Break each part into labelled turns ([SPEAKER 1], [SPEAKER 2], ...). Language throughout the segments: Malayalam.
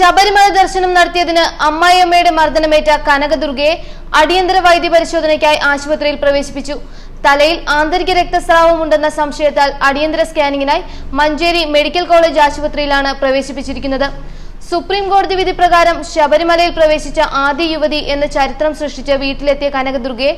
[SPEAKER 1] ശബരിമല ദർശനം നടത്തിയതിന് അമ്മായിയമ്മയുടെ മർദ്ദനമേറ്റ കനകദുർഗയെ അടിയന്തര വൈദ്യ പരിശോധനയ്ക്കായി ആശുപത്രിയിൽ പ്രവേശിപ്പിച്ചു. തലയിൽ ആന്തരിക രക്തസ്രാവമുണ്ടെന്ന സംശയത്താൽ അടിയന്തര സ്കാനിങ്ങിനായി മഞ്ചേരി മെഡിക്കൽ കോളേജ് ആശുപത്രിയിലാണ് പ്രവേശിപ്പിച്ചിരിക്കുന്നത്. സുപ്രീം കോടതി വിധി പ്രകാരം ശബരിമലയിൽ പ്രവേശിച്ച ആദ്യ യുവതി എന്ന ചരിത്രം സൃഷ്ടിച്ച വീട്ടിലെത്തിയ കനകദുർഗയെ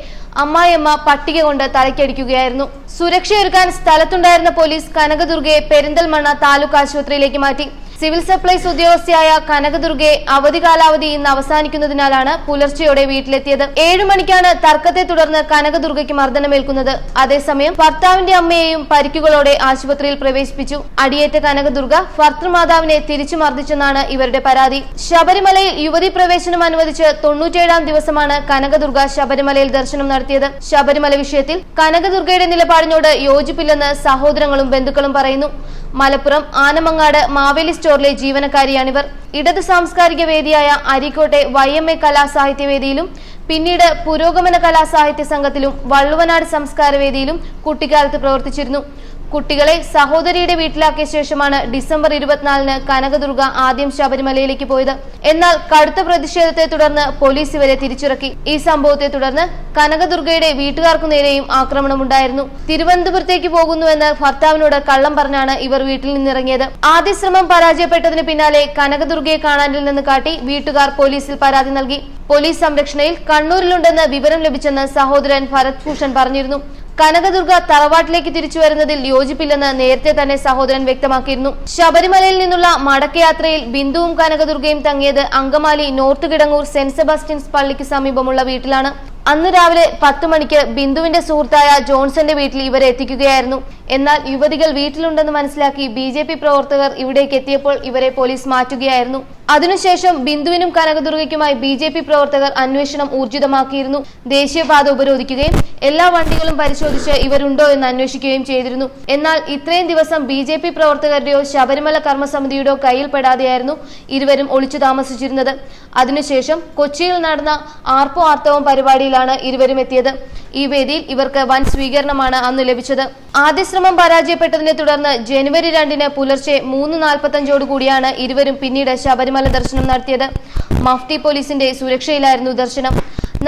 [SPEAKER 1] അമ്മായിയമ്മ പട്ടിക കൊണ്ട് തലയ്ക്കടിക്കുകയായിരുന്നു. സുരക്ഷയൊരുക്കാൻ സ്ഥലത്തുണ്ടായിരുന്ന പോലീസ് കനകദുർഗയെ പെരിന്തൽമണ്ണ താലൂക്ക് ആശുപത്രിയിലേക്ക് മാറ്റി. സിവിൽ സപ്ലൈസ് ഉദ്യോഗസ്ഥയായ കനകദുർഗെ അവധി കാലാവധി ഇന്ന് അവസാനിക്കുന്നതിനാലാണ് പുലർച്ചെയോടെ വീട്ടിലെത്തിയത്. ഏഴു മണിക്കാണ് തർക്കത്തെ തുടർന്ന് കനകദുർഗയ്ക്ക് മർദ്ദനമേൽക്കുന്നത്. അതേസമയം ഭർത്താവിന്റെ അമ്മയെയും പരിക്കുകളോടെ ആശുപത്രിയിൽ പ്രവേശിപ്പിച്ചു. അടിയേറ്റ കനകദുർഗ ഭർത്തൃമാതാവിനെ തിരിച്ചു മർദ്ദിച്ചെന്നാണ് ഇവരുടെ പരാതി. ശബരിമലയിൽ യുവതി പ്രവേശനം അനുവദിച്ച് തൊണ്ണൂറ്റേഴാം ദിവസമാണ് കനകദുർഗ ശബരിമലയിൽ ദർശനം നടത്തിയത്. ശബരിമല വിഷയത്തിൽ കനകദുർഗയുടെ നിലപാടിനോട് യോജിപ്പില്ലെന്ന് സഹോദരങ്ങളും ബന്ധുക്കളും പറയുന്നു. മലപ്പുറം ആനമങ്ങാട് മാവേലി സ്റ്റോറിലെ ജീവനക്കാരിയാണിവർ ഇടത് സാംസ്കാരിക വേദിയായ അരിക്കോട്ടെ വൈ എം എ കലാസാഹിത്യവേദിയിലും പിന്നീട് പുരോഗമന കലാസാഹിത്യ സംഘത്തിലും വള്ളുവനാട് സംസ്കാര വേദിയിലും കുട്ടിക്കാലത്ത് പ്രവർത്തിച്ചിരുന്നു. കുട്ടികളെ സഹോദരിയുടെ വീട്ടിലാക്കിയ ശേഷമാണ് ഡിസംബർ ഇരുപത്തിനാലിന് കനകദുർഗ ആദ്യം ശബരിമലയിലേക്ക് പോയത്. എന്നാൽ കടുത്ത പ്രതിഷേധത്തെ തുടർന്ന് പോലീസ് ഇവരെ തിരിച്ചിറക്കി. ഈ സംഭവത്തെ തുടർന്ന് കനകദുർഗയുടെ വീട്ടുകാർക്കു നേരെയും ആക്രമണമുണ്ടായിരുന്നു. തിരുവനന്തപുരത്തേക്ക് പോകുന്നുവെന്ന് ഭർത്താവിനോട് കള്ളം പറഞ്ഞാണ് ഇവർ വീട്ടിൽ നിന്നിറങ്ങിയത്. ആദ്യ ശ്രമം പരാജയപ്പെട്ടതിന് പിന്നാലെ കനകദുർഗയെ കാണാനിൽ നിന്ന് കാട്ടി വീട്ടുകാർ പോലീസിൽ പരാതി നൽകി. പോലീസ് സംരക്ഷണയിൽ കണ്ണൂരിലുണ്ടെന്ന് വിവരം ലഭിച്ചെന്ന് സഹോദരൻ ഭരത് ഭൂഷൺ പറഞ്ഞിരുന്നു. കനകദുർഗ തറവാട്ടിലേക്ക് തിരിച്ചു വരുന്നതിൽ യോജിപ്പില്ലെന്ന് നേരത്തെ തന്നെ സഹോദരൻ വ്യക്തമാക്കിയിരുന്നു. ശബരിമലയിൽ നിന്നുള്ള മടക്കയാത്രയിൽ ബിന്ദുവും കനകദുർഗയും തങ്ങിയത് Angamaly north Kidangoor saint Sebastian's പള്ളിക്ക് സമീപമുള്ള വീട്ടിലാണ്. അന്ന് രാവിലെ പത്ത് മണിക്ക് ബിന്ദുവിന്റെ സുഹൃത്തായ ജോൺസന്റെ വീട്ടിൽ ഇവരെ എത്തിക്കുകയായിരുന്നു. എന്നാൽ യുവതികൾ വീട്ടിലുണ്ടെന്ന് മനസ്സിലാക്കി ബി പ്രവർത്തകർ ഇവിടേക്ക് എത്തിയപ്പോൾ ഇവരെ പോലീസ് മാറ്റുകയായിരുന്നു. അതിനുശേഷം ബിന്ദുവിനും കനകദുർഗയ്ക്കുമായി ബി ജെ പി പ്രവർത്തകർ അന്വേഷണം ഊർജിതമാക്കിയിരുന്നു. ദേശീയപാത ഉപരോധിക്കുകയും എല്ലാ വണ്ടികളും പരിശോധിച്ച് ഇവരുണ്ടോ എന്ന് അന്വേഷിക്കുകയും ചെയ്തിരുന്നു. എന്നാൽ ഇത്രയും ദിവസം ബി ജെ പി പ്രവർത്തകരുടെയോ ശബരിമല കർമ്മസമിതിയുടെയോ കയ്യിൽപ്പെടാതെയായിരുന്നു ഇരുവരും ഒളിച്ചു താമസിച്ചിരുന്നത്. അതിനുശേഷം കൊച്ചിയിൽ നടന്ന ആർപ്പോ ആർത്തവം പരിപാടിയിലാണ് ഇരുവരും എത്തിയത്. ഈ വേദിയിൽ ഇവർക്ക് വൻ സ്വീകരണമാണ് അന്ന് ലഭിച്ചത്. ആദ്യ ശ്രമം പരാജയപ്പെട്ടതിനെ തുടർന്ന് ജനുവരി രണ്ടിന് പുലർച്ചെ മൂന്ന് നാൽപ്പത്തഞ്ചോട് കൂടിയാണ് ഇരുവരും പിന്നീട് ശബരിമല ദർശനം നടത്തിയത് മഫ്തി പോലീസിന്റെ സുരക്ഷയിലായിരുന്നു ദർശനം.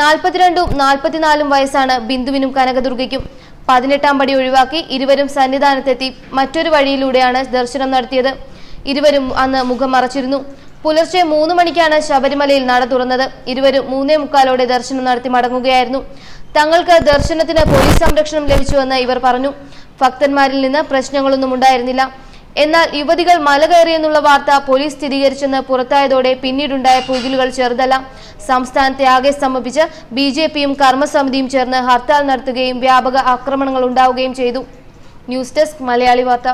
[SPEAKER 1] നാൽപ്പത്തിരണ്ടും നാൽപ്പത്തിനാലും വയസ്സാണ് ബിന്ദുവിനും കനകദുർഗയ്ക്കും. പതിനെട്ടാം പടി ഒഴിവാക്കി ഇരുവരും സന്നിധാനത്തെത്തി മറ്റൊരു വഴിയിലൂടെയാണ് ദർശനം നടത്തിയത്. ഇരുവരും അന്ന് മുഖം മറച്ചിരുന്നു. പുലർച്ചെ മൂന്ന് മണിക്കാണ് ശബരിമലയിൽ നട തുറന്നത്. ഇരുവരും മൂന്നേ മുക്കാലോടെ ദർശനം നടത്തി മടങ്ങുകയായിരുന്നു. തങ്ങൾക്ക് ദർശനത്തിന് പോലീസ് സംരക്ഷണം ലഭിച്ചുവെന്ന് ഇവർ പറഞ്ഞു. ഭക്തന്മാരിൽ നിന്ന് പ്രശ്നങ്ങളൊന്നും ഉണ്ടായിരുന്നില്ല. എന്നാൽ യുവതികൾ മല കയറിയെന്നുള്ള വാർത്ത പോലീസ് സ്ഥിരീകരിച്ചെന്ന് പുറത്തായതോടെ പിന്നീടുണ്ടായ പുകിലുകൾ ചെറുതല്ല. സംസ്ഥാനത്തെ ആകെ സ്തംഭിപ്പിച്ച് ബി ജെ പിയും കർമ്മസമിതിയും ചേർന്ന് ഹർത്താൽ നടത്തുകയും വ്യാപക ആക്രമണങ്ങൾ ഉണ്ടാവുകയും ചെയ്തു. ന്യൂസ് ഡെസ്ക് മലയാളി വാർത്ത.